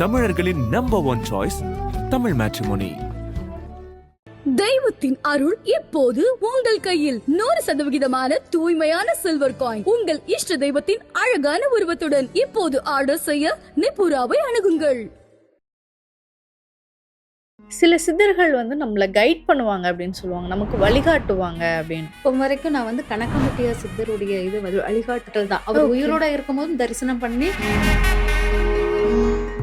தமிழர்களின் number one choice Tamil Matrimony தெய்வத்தின் அருள் இப்போது உங்கள் கையில் நூறு சதவிகிதமான தூய்மையான சில்வர் காயின் உங்கள் இஷ்ட தெய்வத்தின் அழகான உருவத்துடன் இப்போது ஆர்டர் செய்ய நிபுராவை அணுகுங்கள். சில சித்தர்கள் வந்து நம்மளை கைட் பண்ணுவாங்க அப்படின்னு சொல்லுவாங்க. நமக்கு வழிகாட்டுவாங்க அப்படின்னு. இப்போ வரைக்கும் நான் வந்து கணக்கம்பட்டியா சித்தருடைய இது வந்து வழிகாட்டுதல் தான். அவர். உயிரோட இருக்கும்போது தரிசனம் பண்ணி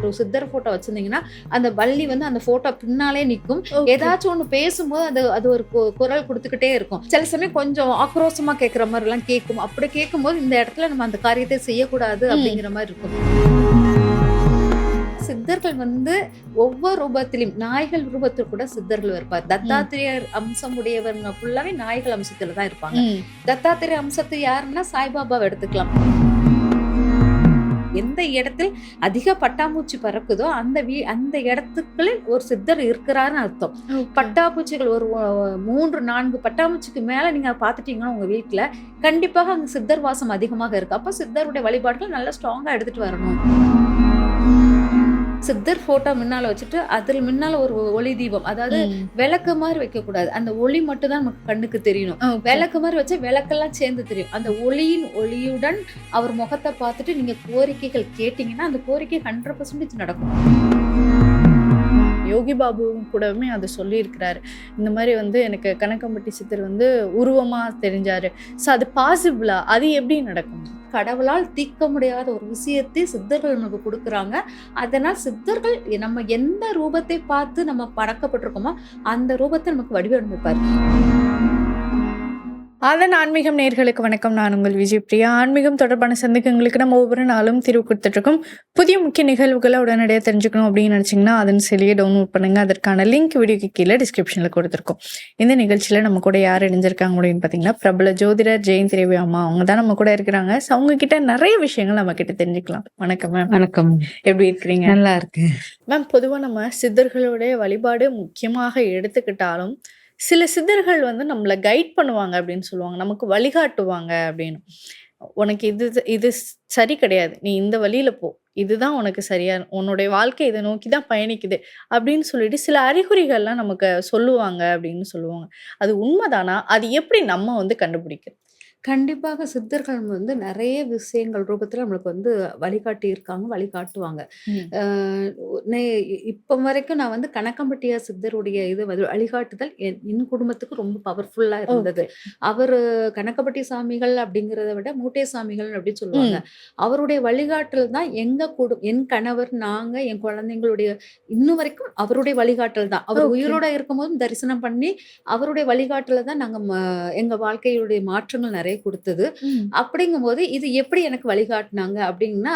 ஒரு சித்தர் போட்டோ வச்சிருந்தீங்கன்னா அந்த வள்ளி வந்து அந்த போட்டோ பின்னாலே நிக்கும் ஏதாச்சும் ஒண்ணு பேசும்போது அது அது ஒரு குரல் கொடுத்துக்கிட்டே இருக்கும். சில சமயம் கொஞ்சம் ஆக்ரோஷமா கேட்குற மாதிரி எல்லாம் கேட்கும் அப்படி கேட்கும்போது இந்த இடத்துல நம்ம அந்த காரியத்தை செய்யக்கூடாது. அப்படிங்கிற மாதிரி இருக்கும். சித்தர்கள் வந்து ஒவ்வொரு ரூபத்திலும் நாய்கள் ரூபத்தில் கூட சித்தர்கள் இருப்பார். தத்தாத்திரேயர் அம்சம் உடையவங்க ஃபுல்லாவே நாய்கள் அம்சத்துல தான் இருப்பாங்க. தத்தாத்திரேய அம்சத்து யாருன்னா சாய்பாபாவை எடுத்துக்கலாம். எந்த இடத்தில் அதிக பட்டாம்பூச்சி பறக்குதோ அந்த வீ அந்த இடத்துக்குள்ள ஒரு சித்தர் இருக்கிறாருன்னு அர்த்தம். பட்டாம்பூச்சிகள் ஒரு மூன்று நான்கு பட்டாம்பூச்சிக்கு மேல நீங்க பாத்துட்டீங்கன்னா உங்க வீட்டுல கண்டிப்பாக அங்க சித்தர் வாசம் அதிகமாக இருக்கு. அப்ப சித்தருடைய வழிபாடுகள் நல்லா ஸ்ட்ராங்கா எடுத்துட்டு வரணும். சித்தர் போட்டோ முன்னால வச்சுட்டு அதில் முன்னால ஒரு ஒளி தீபம். அதாவது. விளக்கு மாதிரி வைக்க கூடாது அந்த ஒளி மட்டும் தான் நமக்கு கண்ணுக்கு தெரியணும். விளக்கு மாதிரி வச்சா விளக்கெல்லாம் சேர்ந்து தெரியும். அந்த ஒளியின் ஒளியுடன் அவர் முகத்தை பார்த்துட்டு நீங்க கோரிக்கைகள் கேட்டீங்கன்னா அந்த கோரிக்கை ஹண்ட்ரட் பர்சன்டேஜ் நடக்கும். யோகி பாபுவும் கூடவுமே அதை சொல்லியிருக்கிறாரு. இந்த மாதிரி வந்து எனக்கு கணக்கம்பட்டி சித்தர் வந்து உருவமாக தெரிஞ்சார். ஸோ அது பாசிபிளா அது எப்படி நடக்கும்? கடவுளால் தீர்க்க முடியாத ஒரு விஷயத்தை சித்தர்கள் நமக்கு கொடுக்குறாங்க. அதனால் சித்தர்கள் நம்ம எந்த ரூபத்தை பார்த்து நம்ம பழக்கப்பட்டிருக்கோமோ அந்த ரூபத்தை நமக்கு வடிவமைப்பார். அதன் ஆன்மீகம் நேர்களுக்கு வணக்கம். நான் உங்கள் விஜய் பிரியா. ஆன்மீகம் தொடர்பான சந்தேகங்களுக்கு நம்ம ஒவ்வொரு நாளும் தீர்வு கொடுத்துட்ருக்கோம். புதிய முக்கிய நிகழ்வுகளை உடனடியாக தெரிஞ்சுக்கணும் அப்படின்னு நினச்சிங்கன்னா அதன் சிலையை டவுன்லோட் பண்ணுங்க. அதற்கான லிங்க் வீடியோக்கு கீழே டிஸ்கிரிப்ஷனில் கொடுத்துருக்கோம். இந்த நிகழ்ச்சியில் நம்ம கூட யார் இணைஞ்சிருக்காங்க அப்படின்னு பார்த்தீங்கன்னா பிரபல ஜோதிடர் ஜெயந்த் ரவி அம்மா. அவங்க தான் நம்ம கூட இருக்கிறாங்க. ஸோ அவங்க கிட்ட நிறைய விஷயங்கள் நம்ம கிட்ட தெரிஞ்சுக்கலாம். வணக்கம் மேம் வணக்கம். எப்படி இருக்கிறீங்க? நல்லா இருக்கு. மேம் பொதுவாக நம்ம சித்தர்களுடைய வழிபாடு முக்கியமாக எடுத்துக்கிட்டாலும் சில சித்தர்கள் வந்து நம்மளை கைட் பண்ணுவாங்க அப்படின்னு சொல்லுவாங்க. நமக்கு வழிகாட்டுவாங்க அப்படின்னு. உனக்கு இது இது சரி கிடையாது. நீ இந்த வழியில போ. இதுதான் உனக்கு சரியா உன்னுடைய வாழ்க்கை இதை நோக்கி தான் பயணிக்குது அப்படின்னு சொல்லிட்டு சில அறிகுறிகள்லாம் நமக்கு சொல்லுவாங்க அப்படின்னு சொல்லுவாங்க. அது உண்மைதானா? அது எப்படி நம்ம வந்து கண்டுபிடிக்கிறது கண்டிப்பாக சித்தர்கள் வந்து நிறைய விஷயங்கள் ரூபத்துல நம்மளுக்கு வந்து வழிகாட்டி இருக்காங்க வழிகாட்டுவாங்க. ம். அஹ் நே- இப்ப வரைக்கும் நான் வந்து கணக்கம்பட்டியா சித்தருடைய இது வந்து வழிகாட்டுதல் என் என் குடும்பத்துக்கு ரொம்ப பவர்ஃபுல்லா இருந்தது. அவரு கணக்கம்பட்டி சாமிகள் அப்படிங்கிறத விட மூட்டை சாமிகள் அப்படின்னு சொல்லுவாங்க. அவருடைய வழிகாட்டல் தான் எங்க குடும் என் கணவர் நாங்க என் குழந்தைங்களுடைய இன்னும் வரைக்கும் அவருடைய வழிகாட்டல் தான். அவர் Okay. உயிரோட இருக்கும்போதும் தரிசனம் பண்ணி அவருடைய வழிகாட்டல தான் நாங்க ம- எங்க வாழ்க்கையுடைய மாற்றங்கள் நிறைய கொடுத்தது அப்படிங்கும்போது இது எப்படி எனக்கு வழிகாட்டுனாங்க அப்படின்னா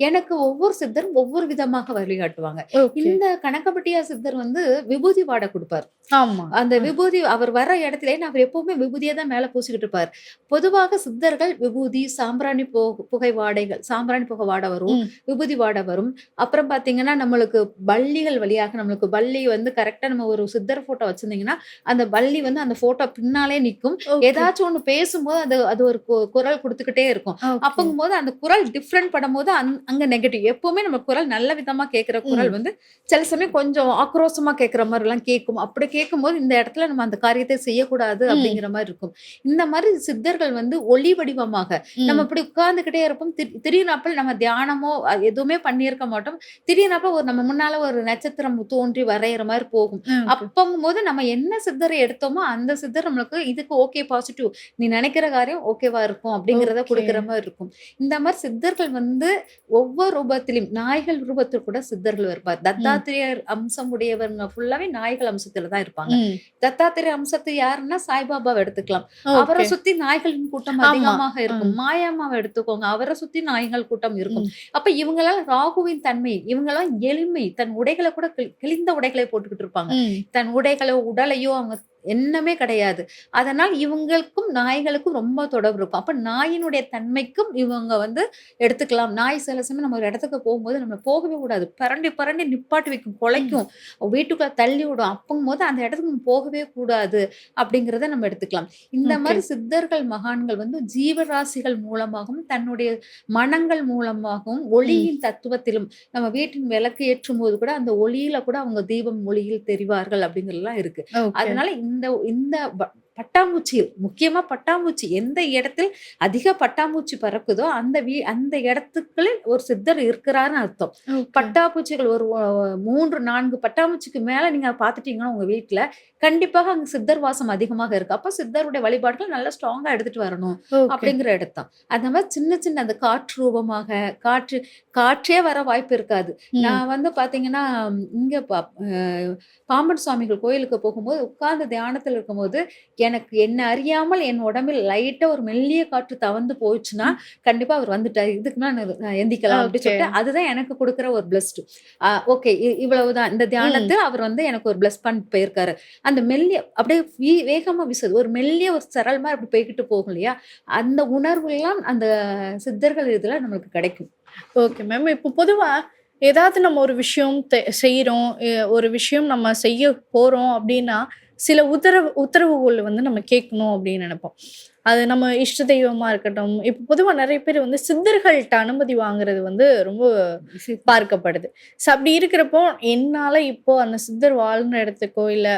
எனக்கு ஒவ்வொரு சித்தரும் ஒவ்வொரு விதமாக வழிகாட்டுவாங்க. இந்த கணக்கம்பட்டியா சித்தர் வந்து விபூதி வாடை கொடுப்பார் ஆமா அந்த. விபூதி அவர் வர இடத்துல அவர் எப்பவுமே விபூதியை தான் மேல பூசிக்கிட்டு இருப்பார் பொதுவாக சித்தர்கள் விபூதி சாம்பிராணி புகை வாடைகள் சாம்பிராணி புகை வாடை வரும். விபூதி வாடை வரும் அப்புறம் பாத்தீங்கன்னா நம்மளுக்கு பள்ளிகள் வழியாக நம்மளுக்கு பள்ளி வந்து கரெக்டா நம்ம ஒரு சித்தர் போட்டோ வச்சிருந்தீங்கன்னா அந்த பள்ளி வந்து அந்த போட்டோ பின்னாலே நிக்கும் Okay. ஏதாச்சும் ஒண்ணு பேசும்போது அது அது ஒரு குரல் கொடுத்துக்கிட்டே இருக்கும் Okay. அப்பங்கும்போது அந்த குரல் டிஃப்ரெண்ட் பண்ணும்போது அந்- அங்க நெகட்டிவ் எப்பவுமே நம்ம குரல் நல்ல விதமா கேட்கிற குரல். வந்து சில சமயம் கொஞ்சம் ஆக்ரோஷமா கேட்கிற மாதிரி எல்லாம் கேட்கும் அப்படி கேட்கும்போது இந்த இடத்துல நம்ம அந்த காரியத்தை செய்யக்கூடாது. அப்படிங்கிற மாதிரி இருக்கும் இந்த மாதிரி சித்தர்கள் வந்து ஒளி வடிவமாக. நம்ம இப்படி உட்கார்ந்துகிட்டே இருப்போம் திடீ- திடீர்னாப்பல் நம்ம தியானமோ எதுவுமே பண்ணியிருக்க மாட்டோம் திடீர்னாப்ப ஒரு நம்ம முன்னால ஒரு நட்சத்திரம் தோன்றி வரைகிற மாதிரி போகும் Okay. அப்பங்கும்போது நம்ம என்ன சித்தரை எடுத்தோமோ அந்த சித்தர் நம்மளுக்கு இதுக்கு ஓகே பாசிட்டிவ் நீ நினைக்கிற காரியம் ஓகேவா இருக்கும் அப்படிங்கறத. கொடுக்கிற மாதிரி இருக்கும் இந்த மாதிரி சித்தர்கள் வந்து ஒவ்வொரு ரூபத்திலும் நாய்கள் ரூபத்தில் கூட சித்தர்கள் இருப்பார் தத்தாத்திரேயர் அம்சம் உடையவங்க ஃபுல்லாவே நாய்கள் அம்சத்துல தான் இருப்பாங்க. தத்தாத்திரேய அம்சத்து யாருன்னா சாய்பாபாவை எடுத்துக்கலாம் அவரை. சுத்தி நாய்களின் கூட்டம். அதிகமாக இருக்கும் மாயாமாவை எடுத்துக்கோங்க அவரை சுத்தி நாய்கள் கூட்டம் இருக்கும். அப்ப இவங்களாம் ராகுவின் தன்மை இவங்கெல்லாம் எளிமை தன் உடைகளை கூட கிழி- கிழிந்த உடைகளை போட்டுக்கிட்டு இருப்பாங்க. தன் உடைகளோ உடலையோ அவங்க எண்ணமே கிடையாது. அதனால் இவங்களுக்கும் நாய்களுக்கும் ரொம்ப தொடர்பு இருக்கும். அப்ப நாயினுடைய தன்மைக்கும் இவங்க வந்து எடுத்துக்கலாம். நாய் சில சமயம் நம்ம ஒரு இடத்துக்கு போகும்போது நம்ம போகவே கூடாது. பரண்டி பரண்டி நிப்பாட்டி வைக்கும் குலைக்கும். வீட்டுக்குள்ள தள்ளி விடும். அப்பங்கும் போது அந்த இடத்துக்கு நம்ம போகவே கூடாது அப்படிங்கிறத நம்ம எடுத்துக்கலாம். இந்த. மாதிரி சித்தர்கள் மகான்கள் வந்து ஜீவராசிகள் மூலமாகவும் தன்னுடைய மனங்கள் மூலமாகவும் ஒளியின் தத்துவத்திலும் நம்ம வீட்டின் விளக்கு ஏற்றும் போது கூட அந்த ஒளியில கூட அவங்க தீபம் ஒளியில் தெரிவார்கள் அப்படிங்கறதெல்லாம் இருக்கு. அதனால இந்த இந்த ப- பட்டாம்பூச்சியில் முக்கியமா பட்டாம்பூச்சி எந்த இடத்தில் அதிக பட்டாம்பூச்சி பறக்குதோ அந்த வீ அந்த இடத்துக்களில் ஒரு சித்தர் இருக்கிறாருன்னு அர்த்தம். பட்டாம்பூச்சிகள் ஒரு மூன்று நான்கு பட்டாம்பூச்சிக்கு மேல நீங்க பாத்துட்டீங்கன்னா உங்க வீட்டுல கண்டிப்பாக அங்க சித்தர் வாசம் அதிகமாக இருக்கு அப்ப சித்தருடைய வழிபாடுகள் நல்லா ஸ்ட்ராங்கா எடுத்துட்டு வரணும். அப்படிங்கிற இடத்தான் அந்த மாதிரி சின்ன சின்ன அந்த காற்று ரூபமாக காற்று காற்றே வர வாய்ப்பு இருக்காது. நான் வந்து பாத்தீங்கன்னா ம், இங்க பாம்பன் சுவாமிகள் கோயிலுக்கு போகும்போது உட்கார்ந்து தியானத்துல இருக்கும்போது எனக்கு என்ன அறியாமல் என் உடம்பில் லைட்டா ஒரு மெல்லிய காற்று தவந்து போச்சுன்னா கண்டிப்பா அவர் வந்துட்டாரு. இதுக்கு நான் எந்திக்கலாம் அப்படின்னு. சொல்லிட்டு அதுதான் எனக்கு கொடுக்குற ஒரு பிளஸ்ட் ஓகே. இவ்வளவுதான். இந்த தியானத்தில் அவர் வந்து எனக்கு ஒரு பிளஸ் பண்ணிட்டு போயிருக்காரு. அந்த மெல்லிய அப்படியே வேகமா வீசுது. ஒரு மெல்லிய ஒரு சரல் மாதிரி அப்படி போய்கிட்டு போகும் இல்லையா? அந்த உணர்வு எல்லாம் அந்த சித்தர்கள் இதுல நம்மளுக்கு கிடைக்கும். ஓகே மேம் இப்போ பொதுவா ஏதாவது நம்ம ஒரு விஷயம் எ- ஒரு விஷயம் நம்ம செய்ய போறோம் அப்படின்னா சில உத்தரவு உத்தரவுகள் வந்து நம்ம கேட்கணும் அப்படின்னு நினைப்போம். அது நம்ம இஷ்ட தெய்வமாக இருக்கட்டும் இப்போ பொதுவாக நிறைய பேர் வந்து சித்தர்கள்ட்ட அனுமதி வாங்குறது வந்து ரொம்ப பார்க்கப்படுது. ஸோ அப்படி இருக்கிறப்போ என்னால் இப்போ அந்த சித்தர் வாழ்ந்த இடத்துக்கோ இல்லை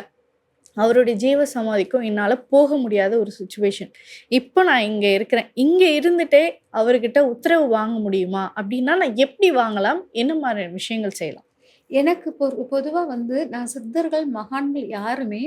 அவருடைய ஜீவ சமாதிக்கும் என்னால் போக முடியாத ஒரு சுச்சுவேஷன் இப்போ நான் இங்கே இருக்கிறேன். இங்கே இருந்துட்டே அவர்கிட்ட உத்தரவு வாங்க முடியுமா? அப்படின்னா நான் எப்படி வாங்கலாம்? என்ன மாதிரி விஷயங்கள் செய்யலாம்? எனக்கு பொ- பொதுவாக வந்து நான் சித்தர்கள் மகான்கள் யாருமே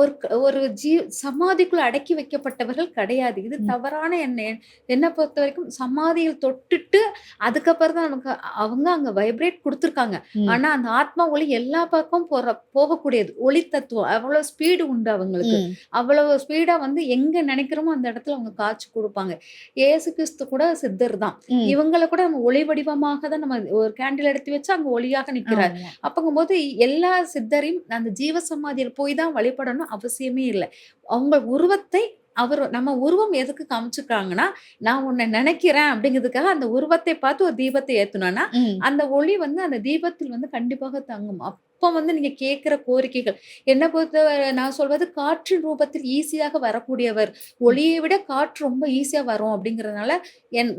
ஒரு ஒரு ஜீ சமாதிக்குள்ள அடக்கி வைக்கப்பட்டவர்கள் கிடையாது இது. தவறான என்ன என்னை பொறுத்த வரைக்கும் சமாதியில் தொட்டுட்டு அதுக்கப்புறம் தான் நமக்கு அவங்க அங்க வைப்ரேட் கொடுத்துருக்காங்க. ஆனா அந்த ஆத்மா ஒளி எல்லா பக்கம் போற போகக்கூடியது ஒளி தத்துவம் அவ்வளவு ஸ்பீடு உண்டு அவங்களுக்கு. அவ்வளவு ஸ்பீடா வந்து எங்க நினைக்கிறோமோ அந்த இடத்துல அவங்க காட்சி கொடுப்பாங்க ஏசு கிறிஸ்து கூட சித்தர் தான். இவங்களை கூட நம்ம ஒளி வடிவமாக தான் நம்ம ஒரு கேண்டில் எடுத்து வச்சு அங்க ஒளியாக நிக்கிறார். அப்பங்கும்போது எல்லா சித்தரையும் அந்த ஜீவ சமாதியில் போய் தான் வழிபடணும் அவசியமே இல்லை அவங்க உருவத்தை அவர் நம்ம உருவம் எதுக்கு காமிச்சுக்கிறாங்கன்னா நான் உன்னை நினைக்கிறேன் அப்படிங்கிறதுக்காக அந்த உருவத்தை பார்த்து ஒரு தீபத்தை ஏத்துனோம்னா ம். அந்த ஒளி வந்து அந்த தீபத்தில் வந்து கண்டிப்பாக தங்கும் அப்போ வந்து நீங்க கேட்கிற கோரிக்கைகள் என்னை பொறுத்தவரை நான் சொல்வது காற்றின் ரூபத்தில் ஈஸியாக வரக்கூடியவர் ஒளியை விட காற்று ரொம்ப ஈஸியா வரும் அப்படிங்கறதுனால என்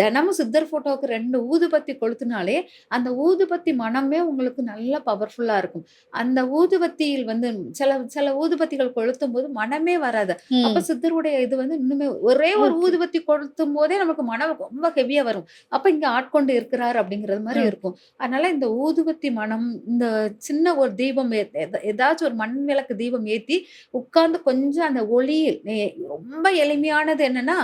தினமும் சித்தர் போட்டோவுக்கு ரெண்டு ஊதுபத்தி கொளுத்துனாலே அந்த ஊதுபத்தி மனமே உங்களுக்கு நல்ல பவர்ஃபுல்லா இருக்கும் அந்த ஊதுபத்தியில் வந்து சில சில ஊதுபத்திகள் கொளுத்தும் போது மனமே வராது. அப்ப சித்தருடைய இது வந்து இன்னுமே ஒரே ஒரு. ஊதுபத்தி கொளுத்தும் போதே நமக்கு மனம் ரொம்ப ஹெவியா வரும் அப்ப இங்க ஆட்கொண்டு இருக்கிறார் அப்படிங்கிறது மாதிரி. இருக்கும் அதனால இந்த ஊதுபத்தி மனம் இந்த சின்ன ஒரு தீபம் ஏதாச்சும் ஒரு மண் விளக்கு தீபம் ஏத்தி உட்கார்ந்து கொஞ்சம் அந்த ஒளியில் ரொம்ப எளிமையானது என்னன்னா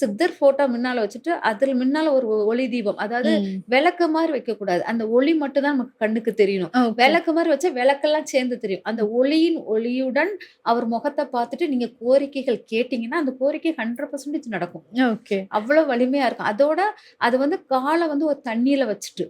சித்தர் போட்டோ முன்னால வச்சுட்டு அதில் முன்னால ஒரு ஒளி தீபம். அதாவது. விளக்கு மாதிரி வைக்க கூடாது அந்த ஒளி மட்டும் தான் நமக்கு கண்ணுக்கு தெரியணும். விளக்கு மாதிரி வச்சா விளக்கெல்லாம் சேர்ந்து தெரியும். அந்த ஒளியின் ஒளியுடன் அவர் முகத்தை பார்த்துட்டு நீங்க கோரிக்கைகள் கேட்டீங்கன்னா அந்த கோரிக்கை ஹண்ட்ரட் பர்சன்டேஜ் நடக்கும். அவ்வளவு வலிமையா இருக்கும். அதோட அது வந்து காலை வந்து ஒரு தண்ணியில வச்சுட்டு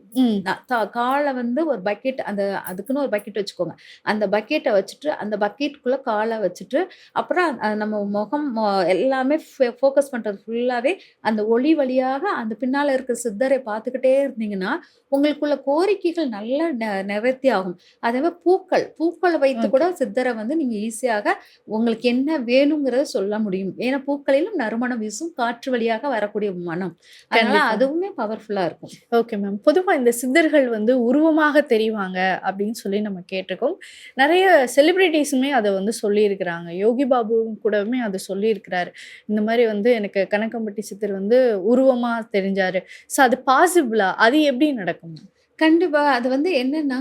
காலை வந்து ஒரு பக்கெட் அந்த அதுக்குன்னு ஒரு பக்கெட் வச்சுக்கோங்க. அந்த பக்கெட்டை வச்சுட்டு அந்த பக்கெட்டுக்குள்ள காலை வச்சுட்டு அப்புறம் நம்ம முகம் எல்லாமே ஃபோக்கஸ் பண்றது ஃபுல்லாவே அந்த ஒளி வழியாக அந்த பின்னால இருக்க சித்தரை பார்த்துக்கிட்டே இருந்தீங்கன்னா உங்களுக்குள்ள கோரிக்கைகள் நல்லா நிவர்த்தி ஆகும். அதே மாதிரி பூக்கள் பூக்களை வைத்து கூட சித்தரை வந்து நீங்க ஈஸியாக உங்களுக்கு என்ன வேணுங்கிறத சொல்ல முடியும். ஏன்னா பூக்களிலும் நறுமணம் வீசும் காற்று வழியாக வரக்கூடிய மனம். அதனால. அதுவுமே பவர்ஃபுல்லா இருக்கும். ஓகே மேம் பொதுவா இந்த சித்தர்கள் வந்து உருவமாக தெரிவாங்க அப்படின்னு சொல்லி நம்ம கேட்டிருக்கோம். நிறைய செலிப்ரிட்டிஸுமே அதை வந்து சொல்லியிருக்கிறாங்க. யோகி பாபுவும் கூடவுமே அதை சொல்லியிருக்கிறாரு. இந்த மாதிரி வந்து எனக்கு கணக்கம்பட்டி சித்தர் வந்து உருவமா தெரிஞ்சாரு. ஸோ அது பாசிபிளா அது எப்படி நடக்கும்? கண்டிப்பா. அது வந்து என்னன்னா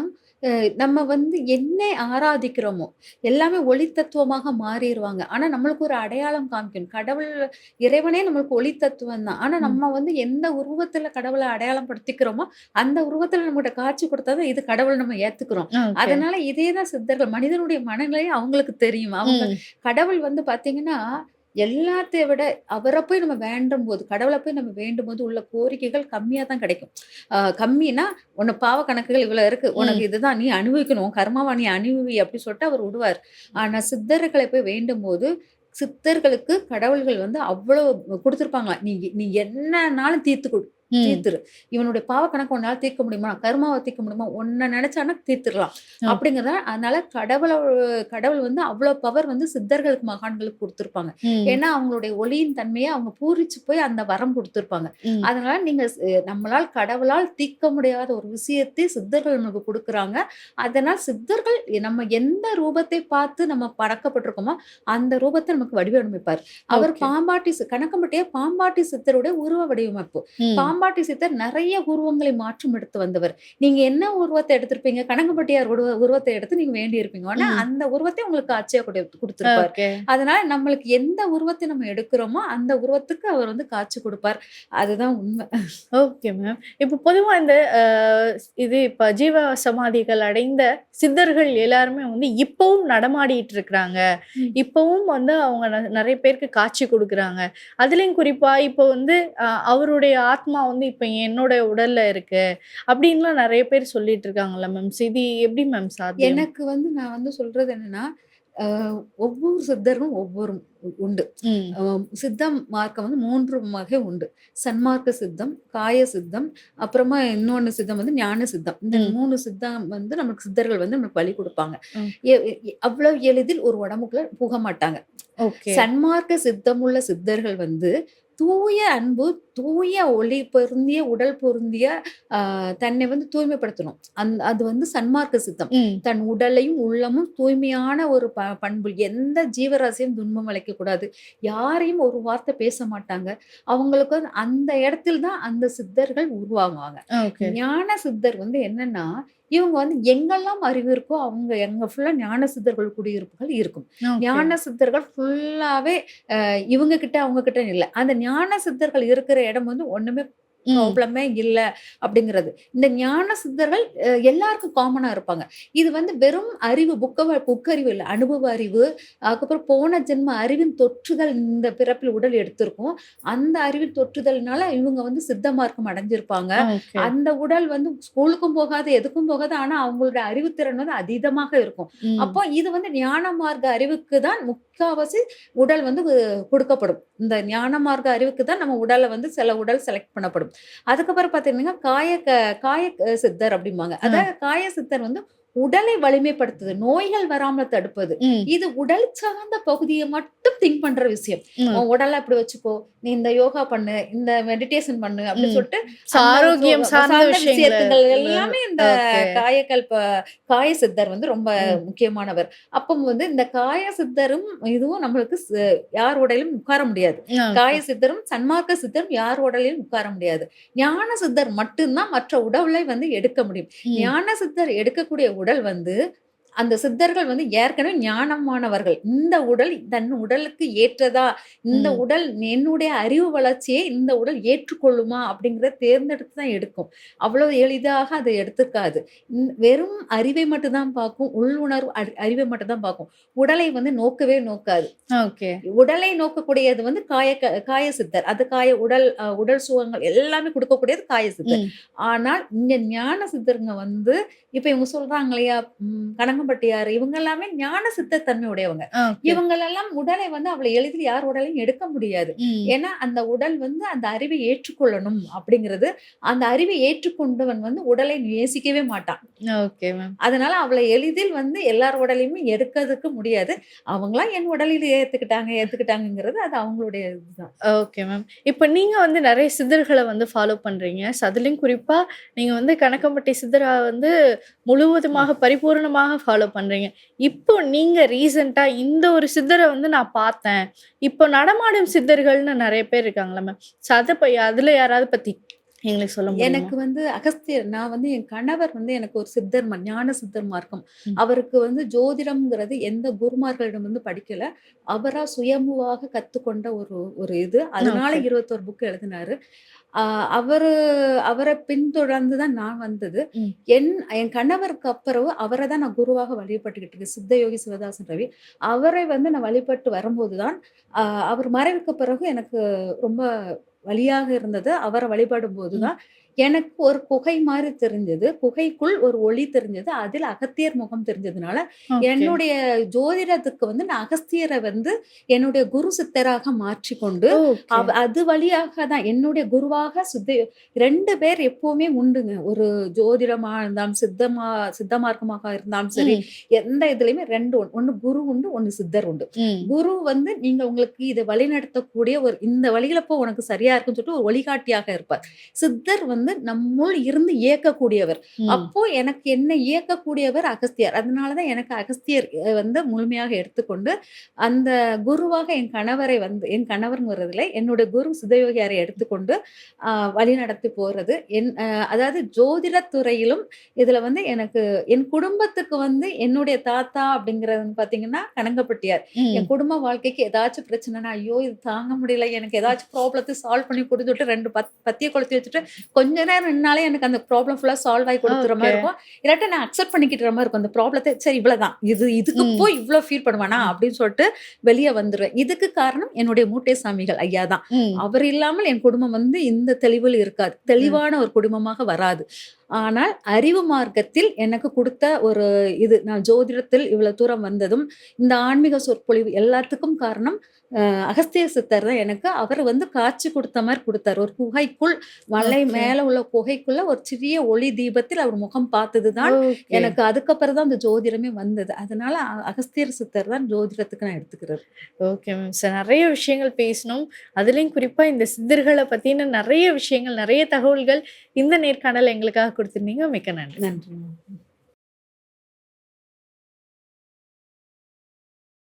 நம்ம வந்து என்ன ஆராதிக்கிறோமோ எல்லாமே ஒளி தத்துவமாக மாறிடுவாங்க ஆனா நம்மளுக்கு ஒரு அடையாளம் காமிக்கணும் கடவுள் இறைவனே நம்மளுக்கு ஒளி தத்துவம் தான் ஆனா. நம்ம வந்து எந்த உருவத்துல கடவுளை அடையாளம் படுத்திக்கிறோமோ அந்த உருவத்துல நம்மகிட்ட காட்சி கொடுத்தாதான் இது கடவுள் நம்ம ஏத்துக்கிறோம். அதனால இதேதான் சித்தர்கள் மனிதனுடைய மனநிலை அவங்களுக்கு தெரியும் அவங்க. கடவுள் வந்து பாத்தீங்கன்னா எல்லாத்தையும் விட அவரை போய் நம்ம வேண்டும் போது கடவுளை போய் நம்ம வேண்டும் போது உள்ள கோரிக்கைகள் கம்மியா தான் கிடைக்கும். ஆஹ் கம்மினா உன்னை பாவ கணக்குகள் இவ்வளவு இருக்கு. உனக்கு இதுதான். நீ அனுபவிக்கணும். கர்மாவா நீ அனுபவி அப்படி சொல்லிட்டு அவர் விடுவார். ஆனா சித்தர்களை போய் வேண்டும் போது சித்தர்களுக்கு கடவுள்கள் வந்து அவ்வளவு கொடுத்துருப்பாங்களா நீ நீ என்னன்னாலும் தீர்த்து கொடு. தீர்த்துரு இவனுடைய பாவ கணக்கு உன்னால தீர்க்க முடியுமா கர்மாவை தீர்க்க முடியுமா உன்னை நினைச்சானா தீர்த்துடலாம். அப்படிங்கறத அதனால கடவுளை கடவுள் வந்து அவ்வளவு பவர் வந்து சித்தர்களுக்கு மகான்களுக்கு கொடுத்துருப்பாங்க. ஏன்னா அவங்களுடைய ஒளியின் தன்மையை அவங்க பூரிச்சு போய் அந்த வரம் கொடுத்துருப்பாங்க. அதனால நீங்க நம்மளால் கடவுளால் தீர்க்க முடியாத ஒரு விஷயத்தை சித்தர்கள் நமக்கு கொடுக்குறாங்க அதனால் சித்தர்கள் நம்ம எந்த ரூபத்தை பார்த்து நம்ம பழக்கப்பட்டிருக்கோமோ அந்த ரூபத்தை நமக்கு வடிவமைப்பார் அவர். பாம்பாட்டி கணக்கம்பட்டிய பாம்பாட்டி சித்தருடைய உருவ வடிவமைப்பு ம். பாம்பாட்டி சித்தர் நிறைய உருவங்களை மாற்றம் எடுத்து வந்தவர். நீங்க என்ன உருவத்தை எடுத்திருப்பீங்க? கணக்கம்பட்டியார் உருவ- உருவத்தை எடுத்து நீங்க வேண்டி இருப்பீங்க ஆனா. அந்த உருவத்தை உங்களுக்கு காட்சியா கொடு- கொடுத்திருப்பார். அதனால நம்மளுக்கு எந்த உருவத்தை நம்ம எடுக்கிறோமோ அந்த உருவத்துக்கு அவர் வந்து காட்சி கொடுப்பார். அதுதான் உண்மை. Okay ma'am. இப்போ பொதுவா இந்த இது இப்ப ஜீவ சமாதிகள் அடைந்த சித்தர்கள் எல்லாருமே வந்து இப்பவும் நடமாடிட்டு இருக்கிறாங்க. இப்பவும் வந்து அவங்க நிறைய பேருக்கு காட்சி கொடுக்குறாங்க. அதுலயும் குறிப்பா இப்போ வந்து அவருடைய ஆத்மா வந்து இப்ப என்னோட உடல்ல இருக்கு அப்படின்லாம் நிறைய பேர் சொல்லிட்டு இருக்காங்கல்ல மேம் இது எப்படி மேம் சாத்தியம்? எனக்கு வந்து நான் வந்து சொல்றது என்னன்னா ஒவ்வொரு சித்தரும் ஒவ்வொரு உண்டு. சித்தம் மார்க்கம் வந்து மூன்று வகை உண்டு. சன்மார்க்க சித்தம் காய சித்தம் அப்புறமா இன்னொன்னு சித்தம் வந்து ஞான சித்தம். இந்த. மூணு சித்தம் வந்து நமக்கு சித்தர்கள் வந்து நமக்கு வழி கொடுப்பாங்க. அவ்வளவு எளிதில் ஒரு உடம்புக்குள்ள புக மாட்டாங்க. சன்மார்க்க சித்தமுள்ள சித்தர்கள் வந்து தூய அன்பு தூய ஒளி பொருந்திய உடல் பொருந்திய தன்னை வந்து தூய்மைப்படுத்தணும். அந் அது வந்து சன்மார்க்க சித்தம். தன் உடலையும் உள்ளமும் தூய்மையான ஒரு ப பண்பு. எந்த ஜீவராசியும் துன்பம் அளிக்க கூடாது யாரையும் ஒரு வார்த்தை பேச மாட்டாங்க. அவங்களுக்கு வந்து அந்த இடத்தில் தான் அந்த சித்தர்கள் உருவாகுவாங்க. ஓகே. ஞான சித்தர் வந்து என்னன்னா இவங்க வந்து எங்கெல்லாம் அறிவு இருக்கோ அவங்க எங்க ஃபுல்லா ஞான சித்தர்கள் குடியிருப்புகள் இருக்கும். ஞான சித்தர்கள் ஃபுல்லாவே இவங்க கிட்ட அவங்க கிட்ட இல்ல. அந்த ஞான சித்தர்கள் இருக்கிற இடம் வந்து ஒன்றுமே ப்ராப்ளமே இல்ல அப்படிங்கிறது. இந்த ஞான சித்தர்கள் எல்லாருக்கும் காமனா இருப்பாங்க. இது வந்து வெறும் அறிவு புக்க புக்கறிவு இல்லை அனுபவ அறிவு அதுக்கப்புறம் போன ஜென்ம அறிவின் தொற்றுதல் இந்த பிறப்பில் உடல் எடுத்திருக்கும். அந்த அறிவின் தொற்றுதல்னால இவங்க வந்து சித்த மார்க்கம் அடைஞ்சிருப்பாங்க. அந்த உடல் வந்து ஸ்கூலுக்கும் போகாது எதுக்கும் போகாது ஆனா அவங்களுடைய அறிவுத்திறன் வந்து அதீதமாக இருக்கும். அப்போ இது வந்து ஞான மார்க்க அறிவுக்கு தான் முக்காவாசி உடல் வந்து கொடுக்கப்படும். இந்த ஞான மார்க்க அறிவுக்கு தான் நம்ம உடலை வந்து சில உடல் செலக்ட் பண்ணப்படும். அதுக்கப்புறம் பார்த்தீங்கன்னா காய காய சித்தர் அப்படிம்பாங்க. அதாவது காய சித்தர் வந்து உடலை வலிமைப்படுத்துது நோய்கள் வராமல தடுப்பது இது உடல் சார்ந்த பகுதியை மட்டும் திங்க் பண்ற விஷயம். உன் உடலை அப்படி வச்சுக்கோ நீ இந்த யோகா பண்ணு இந்த மெடிடேஷன் பண்ணு அப்படின்னு. சொல்லிட்டு ஆரோக்கியம் சார்ந்த விஷயங்கள் எல்லாமே இந்த. காயக்கல்ப காய சித்தர் வந்து ரொம்ப. முக்கியமானவர் அப்போ வந்து இந்த காய சித்தரும் இதுவும் நம்மளுக்கு யார் உடலிலும் உட்கார முடியாது. காய சித்தரும் சன்மார்க்க சித்தரும் யார் உடலிலும் உட்கார முடியாது ஞான சித்தர் மட்டும்தான் மற்ற உடலை வந்து எடுக்க முடியும் ஞான சித்தர் எடுக்கக்கூடிய உடல் வந்து அந்த சித்தர்கள் வந்து ஏற்கனவே ஞானமானவர்கள். இந்த உடல் தன் உடலுக்கு ஏற்றதா? இந்த. உடல் என்னுடைய அறிவு வளர்ச்சியை இந்த உடல் ஏற்றுக்கொள்ளுமா? அப்படிங்கறத தேர்ந்தெடுத்து தான் எடுக்கும். அவ்வளவு எளிதாக அதை எடுத்துக்காது. வெறும் அறிவை மட்டும்தான் பார்க்கும் உள்ளுணர்வு அறி- அறிவை மட்டும்தான் பார்க்கும். உடலை வந்து நோக்கவே நோக்காது. ஓகே. உடலை நோக்கக்கூடியது வந்து காய காய சித்தர். அது காய உடல் உடல் சுகங்கள் எல்லாமே கொடுக்கக்கூடியது காய சித்தர். ஆனால் இங்க ஞான சித்தருங்க வந்து இப்ப இவங்க சொல்றாங்க இல்லையா ம், கனகம்பட்டியார் இவங்க எல்லாமே ஞான சித்த தன்மை உடையவங்க. இவங்க எல்லாம் உடலை வந்து அவ்வளவு எளிதில் யார் உடலையும் எடுக்க முடியாது. ஏன்னா அந்த உடல் வந்து அந்த அறிவை ஏற்றுக்கொள்ளணும் அப்படிங்கிறது அந்த அறிவை ஏற்றுக்கொண்டவன் வந்து உடலை நேசிக்கவே மாட்டான். Okay ma'am. அதனால அவளை எளிதில் வந்து எல்லார் உடலையுமே எடுக்கிறதுக்கு முடியாது. அவங்களா என் உடலில் ஏத்துக்கிட்டாங்க ஏத்துக்கிட்டாங்கிறது அது அவங்களுடைய இதுதான். Okay ma'am. இப்போ நீங்க வந்து நிறைய சித்தர்களை வந்து ஃபாலோ பண்றீங்க. So, அதுலயும் குறிப்பா நீங்க வந்து கணக்கம்பட்டி சித்தரா வந்து முழுவதுமாக பரிபூர்ணமாக ஃபாலோ பண்றீங்க. இப்போ நீங்க ரீசெண்டா இந்த ஒரு சித்தரை வந்து நான் பார்த்தேன். இப்போ நடமாடும் சித்தர்கள்னு நிறைய பேர் இருக்காங்களா மேம் ஸோ அதை ப அதுல யாராவது பத்தி எங்களுக்கு சொல்ல? எனக்கு வந்து அகஸ்தியர் நான் வந்து என் கணவர் வந்து எனக்கு ஒரு சித்தர் ஞான சித்தர் மார்க்கம். அவருக்கு வந்து ஜோதிடம்ங்கிறது எந்த குருமார்களிடம் வந்து படிக்கல. அவரா சுயம்புவாக கத்துக்கொண்ட ஒரு ஒரு இது. அதனால. இருபத்தோரு புக் எழுதினாரு. அவரு அவரை பின்தொடர்ந்து தான் நான் வந்தது. என் என் கணவருக்கு அப்புறம் அவரை தான் நான் குருவாக வழிபட்டுக்கிட்டு இருக்கேன். சித்த யோகி சிவதாசன் ரவி. அவரை வந்து நான் வழிபட்டு வரும்போதுதான் ஆஹ் அவர் மறைவுக்கு பிறகு எனக்கு ரொம்ப வழியாக இருந்தது. அவரை வழிபடும் போதுதான் எனக்கு ஒரு குகை மாதிரி தெரிஞ்சது குகைக்குள் ஒரு ஒளி தெரிஞ்சது அதில் அகத்தியர் முகம் தெரிஞ்சதுனால. என்னுடைய ஜோதிடத்துக்கு வந்து நான் அகஸ்தியரை வந்து என்னுடைய குரு சித்தராக மாற்றிக்கொண்டு Okay. அவ- அது வழியாக தான் என்னுடைய குருவாக சித்த ரெண்டு பேர் எப்பவுமே உண்டுங்க ஒரு ஜோதிடமா இருந்தாலும் சித்தமா சித்த மார்க்கமாக இருந்தாலும் சரி எந்த இதுலயுமே ரெண்டு ஒண்ணு குரு உண்டு ஒண்ணு சித்தர் உண்டு. குரு வந்து நீங்க உங்களுக்கு இதை வழிநடத்தக்கூடிய ஒரு இந்த வழியில போ உனக்கு சரியா இருக்குன்னு சொல்லிட்டு ஒரு வழிகாட்டியாக இருப்பார் சித்தர் வந்து நம்முள் இருந்து இயக்கக்கூடியவர். அப்போ எனக்கு என்ன இயக்கக்கூடியவர் அகஸ்தியர். அதனாலதான் எனக்கு அகஸ்தியர் வந்து முழுமையாக எடுத்துக்கொண்டு அந்த குருவாக என் கணவரை வந்து என் கணவர்ங்கிறதுல என்னுடைய குரு சிதயோகியாரை எடுத்துக்கொண்டு ஆஹ், வழி நடத்தி போறது. என் அதாவது ஜோதிட துறையிலும் இதுல வந்து எனக்கு என் குடும்பத்துக்கு வந்து என்னுடைய தாத்தா அப்படிங்கறது வந்து பாத்தீங்கன்னா கனங்கப்பட்டியார் ம். என் குடும்ப வாழ்க்கைக்கு ஏதாச்சும் பிரச்சனைனா ஐயோ இது தாங்க முடியல. எனக்கு ஏதாச்சும் ப்ராப்ளத்தை சால்வ் பண்ணி கொடுத்துட்டு ரெண்டு பத் பத்திய கொளுத்தி வச்சுட்டு கொஞ்ச நேரம் நின்னாலே எனக்கு அந்த ப்ராப்ளம் ஃபுல்லா சால்வ் ஆகி கொடுத்துற மாதிரி. இருக்கும். இல்லாட்டி நான் அக்செப்ட் பண்ணிக்கிற மாதிரி இருக்கும். அந்த ப்ராப்ளத்தை சரி இவ்வளவுதான். இது இதுக்கு. போய் இவ்வளவு ஃபீல் பண்ணுவானா அப்படின்னு சொல்லிட்டு வெளியே வந்துருவேன். இதுக்கு காரணம் என்னுடைய மூட்டை சாமிகள் ஐயா தான். அவர் இல்லாமல் என் குடும்பம் வந்து இந்த தெளிவில் இருக்காது. தெளிவான ஒரு குடும்பமாக வராது. ஆனால் அறிவு மார்க்கத்தில் எனக்கு கொடுத்த ஒரு இது நான் ஜோதிடத்தில் இவ்வளவு தூரம் வந்ததும் இந்த ஆன்மீக சொற்பொழிவு எல்லாத்துக்கும் காரணம் அகஸ்திய சித்தர் தான் எனக்கு. அவர் வந்து காட்சி கொடுத்த மாதிரி கொடுத்தார். ஒரு குகைக்குள் மலை. மேல உள்ள குகைக்குள்ள ஒரு சிறிய ஒளி தீபத்தில் அவர் முகம் பார்த்ததுதான் Okay. எனக்கு அதுக்கப்புறம் தான் அந்த ஜோதிடமே வந்தது. அதனால அகஸ்தியர் சித்தர் தான் ஜோதிடத்துக்கு நான் எடுத்துக்கிறது. Okay ma'am. சார் நிறைய விஷயங்கள் பேசணும் அதுலயும் குறிப்பா இந்த சித்தர்களை பத்தின நிறைய விஷயங்கள் நிறைய தகவல்கள் இந்த நேர்காணல் எங்களுக்காக கொடுத்திருந்தீங்க. மிக்க நன்றி. நன்றி